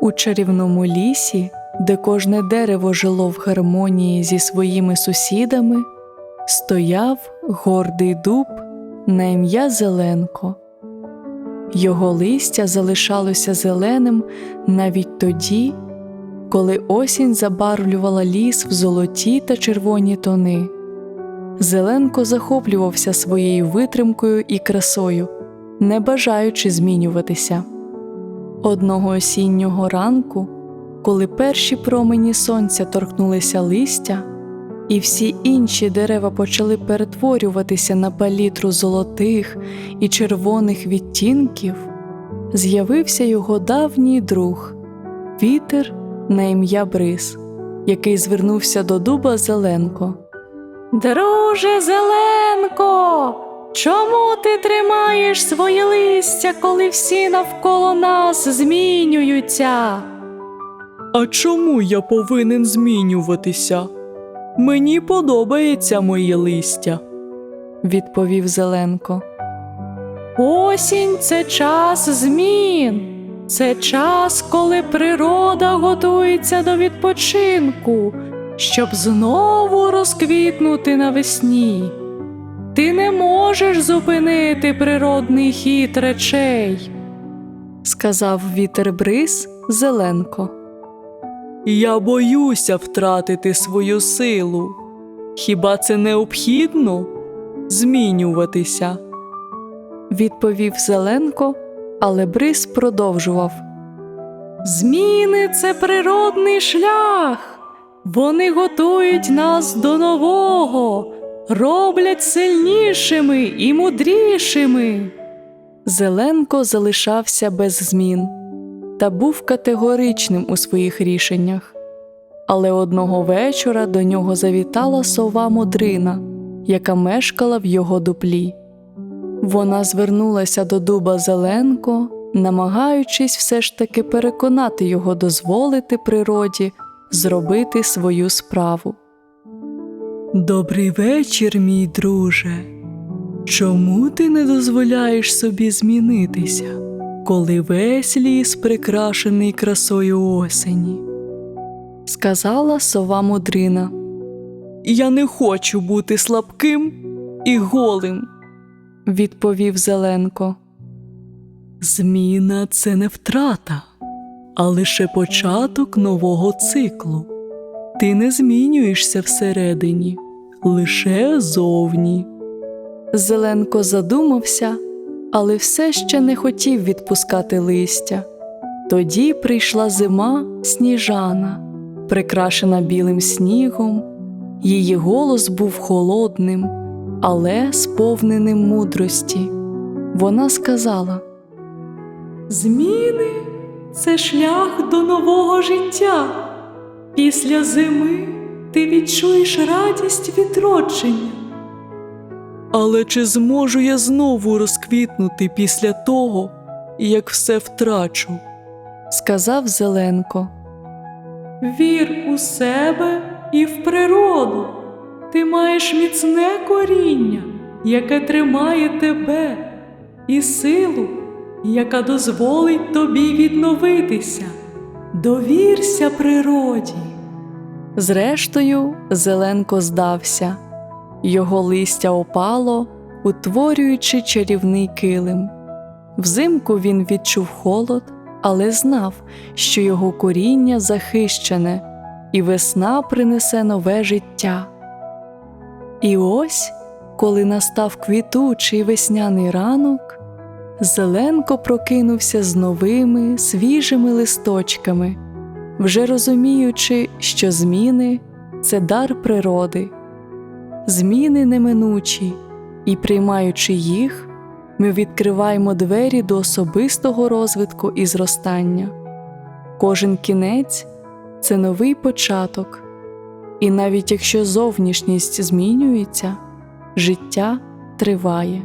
У чарівному лісі, де кожне дерево жило в гармонії зі своїми сусідами, стояв гордий дуб на ім'я Зеленко. Його листя залишалося зеленим навіть тоді, коли осінь забарвлювала ліс в золоті та червоні тони. Зеленко захоплювався своєю витримкою і красою, не бажаючи змінюватися. Одного осіннього ранку, коли перші промені сонця торкнулися листя, і всі інші дерева почали перетворюватися на палітру золотих і червоних відтінків, з'явився його давній друг вітер на ім'я Бриз, який звернувся до дуба Зеленко. Друже Зеленко, чому ти тримаєш своє листя, коли всі навколо нас змінюються? А чому я повинен змінюватися? Мені подобається моє листя. відповів Зеленко. Осінь це час змін. Це час, коли природа готується до відпочинку, щоб знову розквітнути навесні. Ти не можеш зупинити природний хід речей, сказав вітер бриз Зеленко. Я боюся втратити свою силу. Хіба це необхідно змінюватися? відповів Зеленко, але Бриз продовжував. Зміни це природний шлях. Вони готують нас до нового, роблять сильнішими і мудрішими. Зеленко залишався без змін та був категоричним у своїх рішеннях. Але одного вечора до нього завітала сова мудрина, яка мешкала в його дуплі. Вона звернулася до дуба Зеленко, намагаючись все ж таки переконати його дозволити природі зробити свою справу. Добрий вечір, мій друже. Чому ти не дозволяєш собі змінитися, коли весь ліс прикрашений красою осені? Сказала сова мудрина. Я не хочу бути слабким і голим. Відповів Зеленко. Зміна це не втрата, а лише початок нового циклу. Ти не змінюєшся всередині, лише зовні. Зеленко задумався, але все ще не хотів відпускати листя. Тоді прийшла зима сніжана, прикрашена білим снігом. Її голос був холодним, але сповненим мудрості. Вона сказала: Зміни це шлях до нового життя. Після зими ти відчуєш радість відродження. Але чи зможу я знову розквітнути після того, як все втрачу? сказав Зеленко. Вір у себе і в природу. Ти маєш міцне коріння, яке тримає тебе, і силу, яка дозволить тобі відновитися. Довірся природі. Зрештою, Зеленко здався. Його листя опало, утворюючи чарівний килим. Взимку він відчув холод, але знав, що його коріння захищене, і весна принесе нове життя. І ось, коли настав квітучий весняний ранок, Зеленко прокинувся з новими свіжими листочками, вже розуміючи, що зміни це дар природи, зміни неминучі, і приймаючи їх, ми відкриваємо двері до особистого розвитку і зростання. Кожен кінець це новий початок, і навіть якщо зовнішність змінюється, життя триває.